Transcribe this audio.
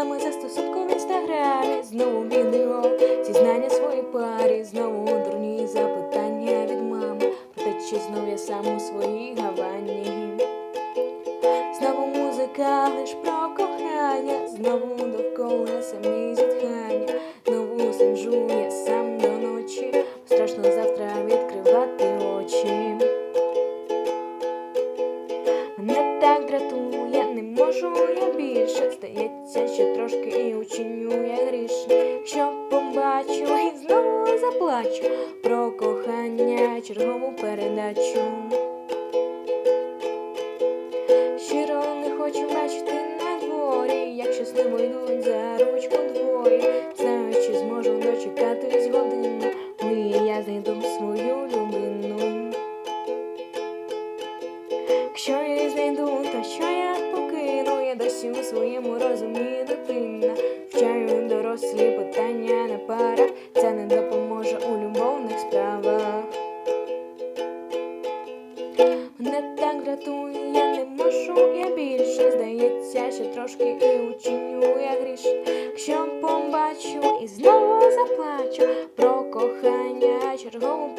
сотку в інстаграмі, знову відео, зізнання своїй парі, знову дурні запитання від мами. Про те, чи знов я сам у своїй гавані. Знову музика лиш про кохання, знову довкола самі зітхання, можу я більше. Здається, що трошки і учиню я грішно. Якщо побачу і знову заплачу про кохання, чергову передачу. Щиро не хочу бачити на дворі, як щасливо йдуть за ручку двоє. Знаю, чи зможу дочекатись годину, коли я знайду свою любину. Якщо я знайду, то що я покину? У своєму розумі дитина. Вчаю дорослі питання на парах, це не допоможе у любовних справах. Мене так дратує, я не можу я більше. Здається, що трошки і учиню я гріш. Якщо побачу і знову заплачу про кохання, чергову